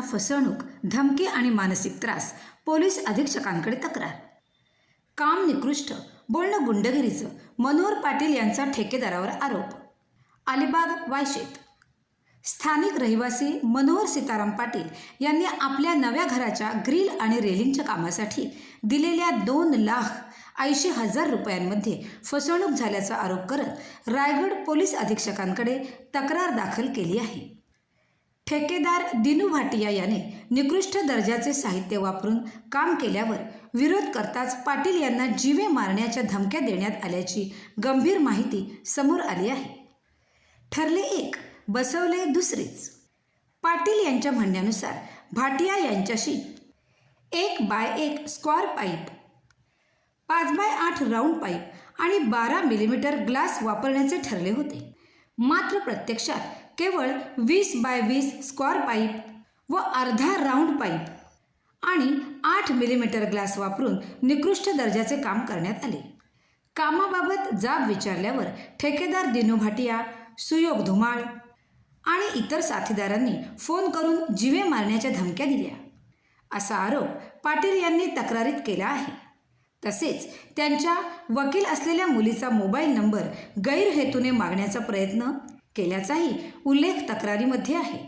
फसवणूक धमकी आणि मानसिक त्रास पोलीस अधीक्षकांकडे तक्रार. काम निकृष्ट बोलणं गुंडगिरीचं मनोहर पाटील यांचा ठेकेदारावर आरोप. अलिबाग वायशेत. स्थानिक रहिवासी मनोहर सीताराम पाटील यांनी आपल्या नव्या घराच्या ग्रिल आणि रेलिंगच्या कामासाठी दिलेल्या दोन लाख ऐंशी हजार रुपयांमध्ये फसवणूक झाल्याचा आरोप करत रायगड पोलीस अधीक्षकांकडे तक्रार दाखल केली आहे. ठेकेदार दिनू भाटिया याने निकृष्ट दर्जाचे साहित्य वापरून काम केल्यावर विरोध करताच पाटील यांना जीवे मारण्याच्या धमक्या देण्यात आल्याची गंभीर माहिती समोर आली आहे. ठरले एक बसवले दुसरेच. पाटील यांच्या म्हणण्यानुसार भाटिया यांच्याशी एक बाय एक स्क्वॉर पाईप पाच बाय आठ राऊंड पाईप आणि बारा मिलीमीटर ग्लास वापरण्याचे ठरले होते. मात्र प्रत्यक्षात केवळ वीस बाय वीस स्क्वेअर पाईप व अर्धा राऊंड पाईप आणि आठ मिलीमीटर ग्लास वापरून निकृष्ट दर्जाचे काम करण्यात आले. कामाबाबत जाब विचारल्यावर ठेकेदार दिनू भाटिया सुयोग धुमाळ आणि इतर साथीदारांनी फोन करून जीवे मारण्याच्या धमक्या दिल्या. असा आरोप पाटील यांनी तक्रारीत केला आहे. तसेच त्यांच्या वकील असलेल्या मुलीचा मोबाईल नंबर गैरहेतूने मागण्याचा प्रयत्न केल्याचाही उल्लेख तक्रारीमध्ये आहे.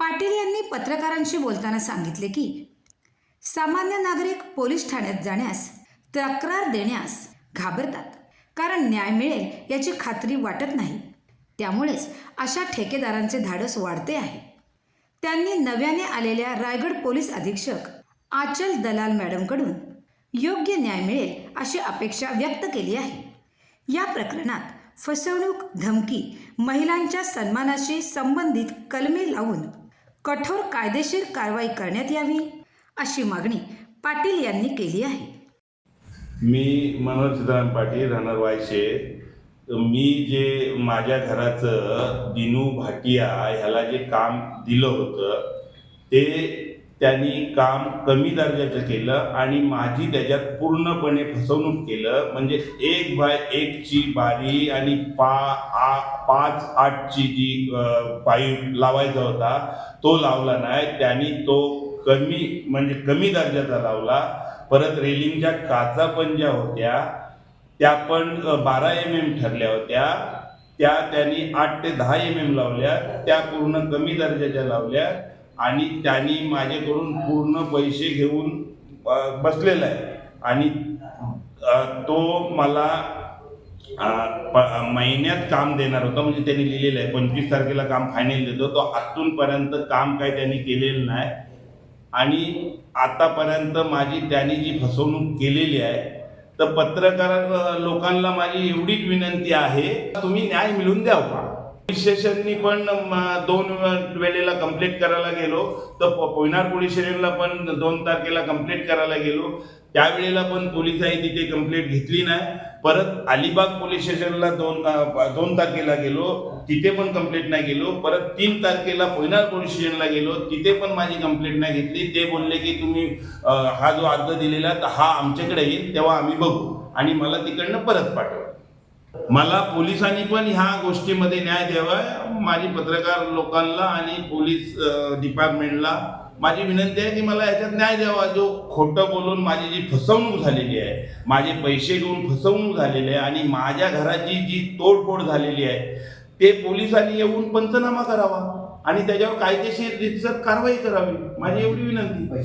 पाटील यांनी पत्रकारांशी बोलताना सांगितले की सामान्य नागरिक पोलीस ठाण्यात जाण्यास तक्रार देण्यास घाबरतात कारण न्याय मिळेल याची खात्री वाटत नाही. त्यामुळेच अशा ठेकेदारांचे धाडस वाढते आहे. त्यांनी नव्याने आलेल्या रायगड पोलीस अधीक्षक आचल दलाल मॅडमकडून योग्य न्याय मिळेल अशी अपेक्षा व्यक्त केली आहे. या प्रकरणात फसवणूक धमकी महिलांच्या सन्मानाशी संबंधित कलमे लावून कठोर कायदेशीर कारवाई करण्यात यावी अशी मागणी पाटील यांनी केली आहे. मी मनोहर सिद्धाराम पाटील राहणार वायशे. मी जे माझ्या घराचं दिनू भाटिया ह्याला जे काम दिलं होतं ते त्यांनी काम कमी दर्जाचं केलं आणि माझी त्याच्यात पूर्णपणे फसवणूक केलं. म्हणजे एक बाय एकची बारी आणि पा आ पाच आठची जी पाईप लावायचा होता तो लावला नाही. त्यांनी तो कमी म्हणजे कमी दर्जाचा लावला. परत रेलिंगच्या काचा पण ज्या होत्या त्या पण बारा एम एम ठरल्या होत्या. त्या त्यांनी आठ ते दहा एम एम लावल्या. त्या पूर्ण कमी दर्जाच्या लावल्या. आणि त्यांनी माझ्याकडून पूर्ण पैसे घेऊन बसलेला आहे. आणि तो मला प- महिन्यात काम देणार होता म्हणजे त्यांनी लिहिलेलं आहे. पंचवीस तारखेला काम फायनल देतो. तो आतूनपर्यंत काम काही त्यांनी केलेलं नाही. आणि आतापर्यंत माझी त्यांनी जी फसवणूक केलेली आहे तर पत्रकार लोकांना माझी एवढीच विनंती आहे तुम्ही न्याय मिळून द्यावा का हो. स्टेशननी पण दोन वेळेला कंप्लीट करायला गेलो. तर पोयनार पोलीस स्टेशनला पण दोन तारखेला कंप्लीट करायला गेलो. त्यावेळेला पण पोलिसांनी तिथे कंप्लीट घेतली नाही. परत अलिबाग पोलीस स्टेशनला दोन दोन तारखेला गेलो. तिथे पण कंप्लीट नाही गेलो. परत तीन तारखेला पोयनार पोलीस स्टेशनला गेलो. तिथे पण माझी कंप्लेंट नाही घेतली. ते बोलले की तुम्ही हा जो अर्ज दिलेला तर हा आमच्याकडे येईल तेव्हा आम्ही बघू. आणि मला तिकडनं परत पाठवू. मला पोलिसांनी पण ह्या गोष्टीमध्ये न्याय द्यावा. माझी पत्रकार लोकांना आणि पोलीस डिपार्टमेंटला माझी विनंती आहे की मला याच्यात न्याय द्यावा. जो खोटं बोलून माझी जी फसवणूक झालेली आहे माझे पैसे घेऊन फसवणूक झालेली आहे आणि माझ्या घराची जी तोडफोड झालेली आहे ते पोलिसांनी येऊन पंचनामा करावा आणि त्याच्यावर कायदेशीर रितसर कारवाई करावी. माझी एवढी विनंती.